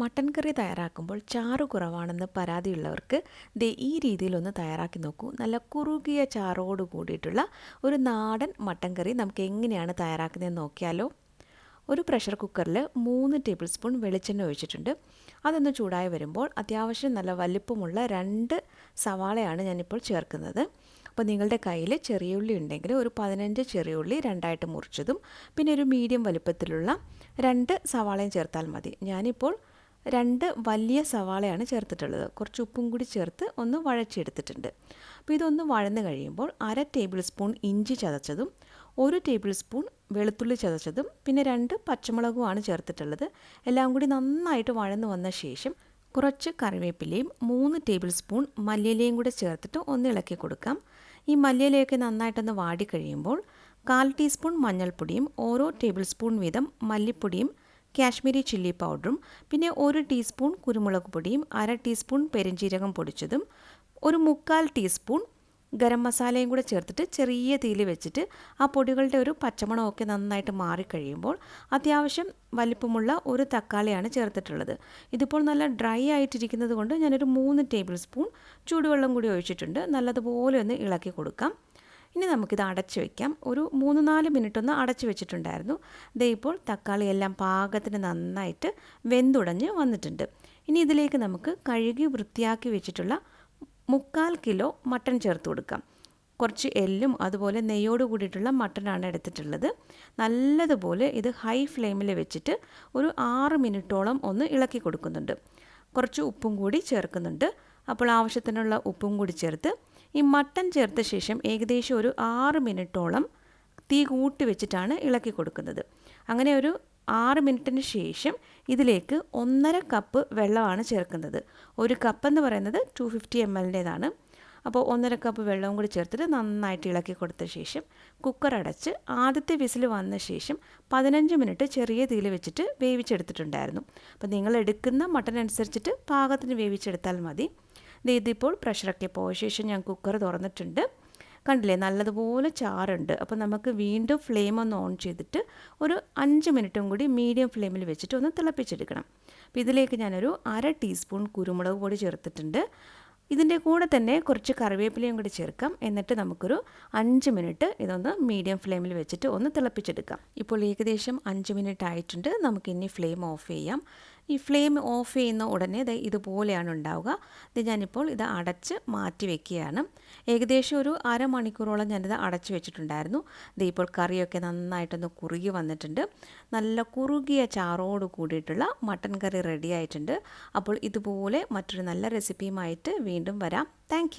Mutton കറി തയ്യാറാക്കുമ്പോൾ ചാറ് കുറവാണെന്ന് പരാതിയുള്ളവർക്ക് ദേ ഈ രീതിയിലൊന്ന് തയ്യാറാക്കി നോക്കൂ. നല്ല കുറുകിയ ചാറോട് കൂടിയിട്ടുള്ള ഒരു നാടൻ മട്ടൻ കറി നമുക്ക് എങ്ങനെയാണ് തയ്യാറാക്കുന്നതെന്ന് നോക്കിയാലോ. ഒരു പ്രഷർ കുക്കറിൽ മൂന്ന് ടേബിൾ സ്പൂൺ വെളിച്ചെണ്ണ ഒഴിച്ചിട്ടുണ്ട്. അതൊന്ന് ചൂടായി വരുമ്പോൾ അത്യാവശ്യം നല്ല വലിപ്പമുള്ള രണ്ട് സവാളയാണ് ഞാനിപ്പോൾ ചേർക്കുന്നത്. അപ്പോൾ നിങ്ങളുടെ കയ്യിൽ ചെറിയ ഉള്ളി ഉണ്ടെങ്കിൽ ഒരു പതിനഞ്ച് ചെറിയ ഉള്ളി രണ്ടായിട്ട് മുറിച്ചതും പിന്നെ ഒരു മീഡിയം വലുപ്പത്തിലുള്ള രണ്ട് സവാളയും ചേർത്താൽ മതി. ഞാനിപ്പോൾ രണ്ട് വലിയ സവാളയാണ് ചേർത്തിട്ടുള്ളത്. കുറച്ച് ഉപ്പും കൂടി ചേർത്ത് ഒന്ന് വഴച്ചെടുത്തിട്ടുണ്ട് അപ്പോൾ ഇതൊന്ന് വഴന്ന് കഴിയുമ്പോൾ അര ടേബിൾ സ്പൂൺ ഇഞ്ചി ചതച്ചതും ഒരു ടേബിൾ സ്പൂൺ വെളുത്തുള്ളി ചതച്ചതും പിന്നെ രണ്ട് പച്ചമുളകുമാണ് ചേർത്തിട്ടുള്ളത്. എല്ലാം കൂടി നന്നായിട്ട് വഴന്ന് വന്ന ശേഷം കുറച്ച് കറിവേപ്പിലയും മൂന്ന് ടേബിൾ സ്പൂൺ മല്ലിയിലയും കൂടെ ചേർത്തിട്ട് ഒന്ന് ഇളക്കി കൊടുക്കാം. ഈ മല്ലിയിലയൊക്കെ നന്നായിട്ടൊന്ന് വാടി കഴിയുമ്പോൾ കാൽ ടീസ്പൂൺ മഞ്ഞൾപ്പൊടിയും ഓരോ ടേബിൾ സ്പൂൺ വീതം മല്ലിപ്പൊടിയും കാശ്മീരി ചില്ലി പൗഡറും പിന്നെ ഒരു ടീസ്പൂൺ കുരുമുളക് പൊടിയും അര ടീസ്പൂൺ പെരിഞ്ജീരകം പൊടിച്ചതും ഒരു മുക്കാൽ ടീസ്പൂൺ ഗരം മസാലയും കൂടെ ചേർത്തിട്ട് ചെറിയ തീയിൽ വെച്ചിട്ട് ആ പൊടികളുടെ ഒരു പച്ചമണമൊക്കെ നന്നായിട്ട് മാറിക്കഴിയുമ്പോൾ അത്യാവശ്യം വലിപ്പമുള്ള ഒരു തക്കാളിയാണ് ചേർത്തിട്ടുള്ളത്. ഇതിപ്പോൾ നല്ല ഡ്രൈ ആയിട്ടിരിക്കുന്നത് കൊണ്ട് ഞാനൊരു മൂന്ന് ടേബിൾ സ്പൂൺ ചൂടുവെള്ളം കൂടി ഒഴിച്ചിട്ടുണ്ട്. നല്ലതുപോലെ ഒന്ന് ഇളക്കി കൊടുക്കാം. ഇനി നമുക്കിത് അടച്ചു വയ്ക്കാം ഒരു മൂന്ന് നാല് മിനിറ്റ് ഒന്ന് അടച്ചു വെച്ചിട്ടുണ്ടായിരുന്നു. ദേ ഇപ്പോൾ തക്കാളി എല്ലാം പാകത്തിന് നന്നായിട്ട് വെന്തുടഞ്ഞ് വന്നിട്ടുണ്ട്. ഇനി ഇതിലേക്ക് നമുക്ക് കഴുകി വൃത്തിയാക്കി വെച്ചിട്ടുള്ള മുക്കാൽ കിലോ മട്ടൺ ചേർത്ത് കൊടുക്കാം. കുറച്ച് എല്ലും അതുപോലെ നെയ്യോട് കൂടിയിട്ടുള്ള മട്ടനാണ് എടുത്തിട്ടുള്ളത്. നല്ലതുപോലെ ഇത് ഹൈ ഫ്ലെയിമിൽ വെച്ചിട്ട് ഒരു ആറ് മിനിറ്റോളം ഒന്ന് ഇളക്കി കൊടുക്കുന്നുണ്ട്. കുറച്ച് ഉപ്പും കൂടി ചേർക്കുന്നുണ്ട്. അപ്പോൾ ആവശ്യത്തിനുള്ള ഉപ്പും കൂടി ചേർത്ത് ഈ മട്ടൺ ചേർത്ത ശേഷം ഏകദേശം ഒരു ആറ് മിനിറ്റോളം തീ കൂട്ടി വെച്ചിട്ടാണ് ഇളക്കി കൊടുക്കുന്നത്. അങ്ങനെ ഒരു ആറ് മിനിറ്റിന് ശേഷം ഇതിലേക്ക് ഒന്നര കപ്പ് വെള്ളമാണ് ചേർക്കുന്നത്. ഒരു കപ്പ് എന്ന് പറയുന്നത് ടു ഫിഫ്റ്റി എം എല്ലിന്റേതാണ് അപ്പോൾ ഒന്നര കപ്പ് വെള്ളവും കൂടി ചേർത്തിട്ട് നന്നായിട്ട് ഇളക്കി കൊടുത്ത ശേഷം കുക്കർ അടച്ച് ആദ്യത്തെ വിസിൽ വന്ന ശേഷം പതിനഞ്ച് മിനിറ്റ് ചെറിയ തീയിൽ വെച്ചിട്ട് വേവിച്ചെടുത്തിട്ടുണ്ടായിരുന്നു. അപ്പോൾ നിങ്ങൾ എടുക്കുന്ന മട്ടൻ അനുസരിച്ചിട്ട് പാകത്തിന് വേവിച്ചെടുത്താൽ മതി. ഇതിപ്പോൾ പ്രഷറൊക്കെ പോയ ശേഷം ഞാൻ കുക്കർ തുറന്നിട്ടുണ്ട്. കണ്ടില്ലേ? നല്ലതുപോലെ ചാറുണ്ട്. അപ്പോൾ നമുക്ക് വീണ്ടും ഫ്ലെയിം ഒന്ന് ഓൺ ചെയ്തിട്ട് ഒരു അഞ്ച് മിനിറ്റും കൂടി മീഡിയം ഫ്ലെയിമിൽ വെച്ചിട്ട് ഒന്ന് തിളപ്പിച്ചെടുക്കണം. അപ്പോൾ ഇതിലേക്ക് ഞാനൊരു അര ടീസ്പൂൺ കുരുമുളക് പൊടി ചേർത്തിട്ടുണ്ട്. ഇതിന്റെ കൂടെ തന്നെ കുറച്ച് കറിവേപ്പിലയും കൂടി ചേർക്കാം. എന്നിട്ട് നമുക്കൊരു അഞ്ച് മിനിറ്റ് ഇതൊന്ന് മീഡിയം ഫ്ലെയിമിൽ വെച്ചിട്ട് ഒന്ന് തിളപ്പിച്ചെടുക്കാം. ഇപ്പോൾ ഏകദേശം അഞ്ച് മിനിറ്റ് ആയിട്ടുണ്ട്. നമുക്കിനി ഫ്ലെയിം ഓഫ് ചെയ്യാം. ഈ ഫ്ലെയിം ഓഫ് ചെയ്യുന്ന ഉടനെ ഇത് ഇതുപോലെയാണ് ഉണ്ടാവുക. ഇത് ഞാനിപ്പോൾ ഇത് അടച്ച് മാറ്റി വെക്കുകയാണ്. ഏകദേശം ഒരു അരമണിക്കൂറോളം ഞാനിത് അടച്ച് വെച്ചിട്ടുണ്ടായിരുന്നു. ഇത് ഇപ്പോൾ കറിയൊക്കെ നന്നായിട്ടൊന്ന് കുറുകി വന്നിട്ടുണ്ട്. നല്ല കുറുകിയ ചാറോട് കൂടിയിട്ടുള്ള മട്ടൻ കറി റെഡി ആയിട്ടുണ്ട്. അപ്പോൾ ഇതുപോലെ മറ്റൊരു നല്ല റെസിപ്പിയുമായിട്ട് വീണ്ടും വരാം. താങ്ക്